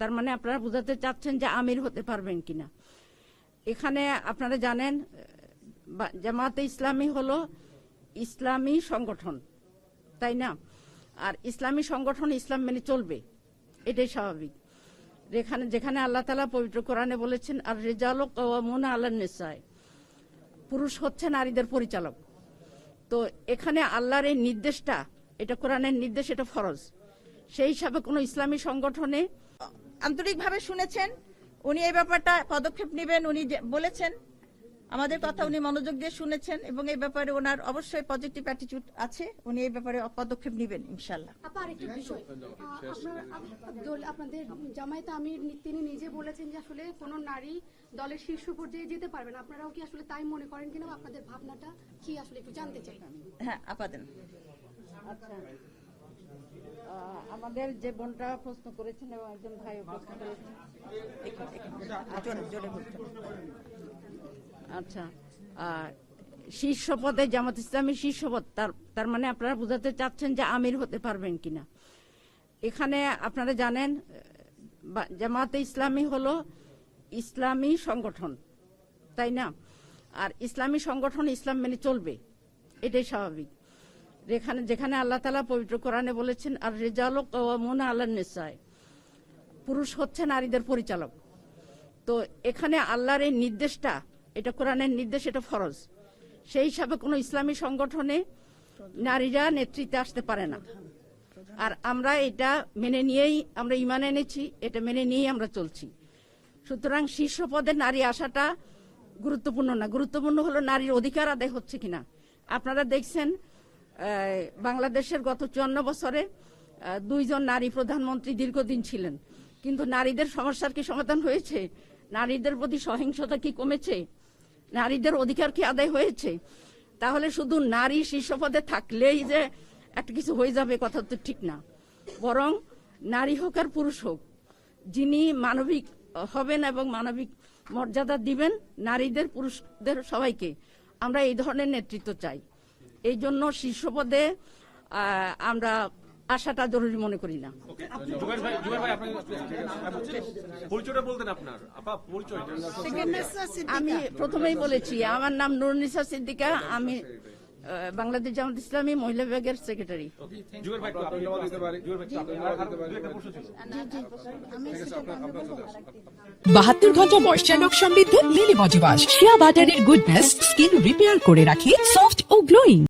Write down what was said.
তার মানে আপনারা বোঝাতে চাচ্ছেন যে আমির হতে পারবেন কিনা। এখানে আপনারা জানেন জামাতে ইসলামী হলো ইসলামী সংগঠন, তাই না? আর ইসলামী সংগঠন ইসলাম মেনে চলবে, এটাই স্বাভাবিক। যেখানে যেখানে আল্লাহ তালা পবিত্র কোরআনে বলেছেন, আর রেজাল মুনা আল্লাহ নেশায় পুরুষ হচ্ছে নারীদের পরিচালক। তো এখানে আল্লাহর এই নির্দেশটা, এটা কোরআনের নির্দেশ, এটা ফরজ। সেই হিসাবে কোনো ইসলামী সংগঠনে আন্তরিকভাবে শুনেছেন। উনি এই ব্যাপারটা পদক্ষেপ নেবেন উনি যে- বলেছেন। আমাদের কথা উনি মনোযোগ দিয়ে শুনেছেন এবং এই ব্যাপারে ওনার অবশ্যই পজিটিভ অ্যাটিটিউড আছে। উনি এই ব্যাপারে পদক্ষেপ নেবেন ইনশাল্লাহ আপনার আপনাদের জামায়াতে আমির তিনি নিজে বলেছেন যে আসলে কোন নারী দলের শীর্ষ পর্যায়ে যেতে পারবে না। আপনারাও কি আসলে তাই মনে করেন কিনা আপনাদের ভাবনাটা কি আসলে একটু জানতে চাই? হ্যাঁ আপাদেন আচ্ছা আমাদের যে বোনটা প্রশ্ন করেছেন এবং একজন ভাই প্রশ্ন করেছেন। আচ্ছা শীর্ষ পদে জামাত ইসলামী শীর্ষ পদ তার মানে আপনারা বোঝাতে চাচ্ছেন যে আমির হতে পারবেন কিনা। এখানে আপনারা জানেন জামাতে ইসলামী হলো ইসলামী সংগঠন তাই না? আর ইসলামী সংগঠন ইসলাম মেনে চলবে এটাই স্বাভাবিক। যেখানে যেখানে আল্লাহ তালা পবিত্র কোরআনে বলেছেন আর রেজাল মুনা আল্লাহ নেশায় পুরুষ হচ্ছে নারীদের পরিচালক। তো এখানে আল্লাহর এই নির্দেশটা, এটা কোরআনের নির্দেশ, এটা ফরজ। সেই হিসাবে কোনো ইসলামী সংগঠনে নারীরা নেতৃত্বে আসতে পারে না। আর আমরা এটা মেনে নিয়েই আমরা ইমান এনেছি, এটা মেনে নিয়েই আমরা চলছি। সুতরাং শীর্ষ পদে নারী আসাটা গুরুত্বপূর্ণ না। গুরুত্বপূর্ণ হলো নারীর অধিকার আদায় হচ্ছে কিনা। আপনারা দেখছেন বাংলাদেশের গত চুয়ান্ন বছরে দুইজন নারী প্রধানমন্ত্রী দীর্ঘদিন ছিলেন। কিন্তু নারীদের সমস্যার কি সমাধান হয়েছে? নারীদের প্রতি সহিংসতা কি কমেছে? নারীদের অধিকার কি আদায় হয়েছে? তাহলে শুধু নারী শীর্ষ পদে থাকলেই যে একটা কিছু হয়ে যাবে কথা তো ঠিক না। বরং নারী হোক আর পুরুষ হোক, যিনি মানবিক হবেন এবং মানবিক মর্যাদা দিবেন, নারীদের, পুরুষদের সবাইকে আমরা এই ধরনের নেতৃত্ব চাই। এই জন্য শীর্ষ পদে আমরা আসাটা জরুরি মনে করি না। পরিচয়টা আমি প্রথমেই বলেছি আমার নাম নুরনিসা সিদ্দিকা। আমি বাংলাদেশ জামাত ইসলামী মহিলা বিভাগের সেক্রেটারি। বাহাত্তর ঘণ্টা ময়শ্চার লক সমৃদ্ধ লিলি ওয়াশ শিয়া বাটারের গুডনেস স্কিন রিপেয়ার করে রাখে সফট ও গ্লোয়িং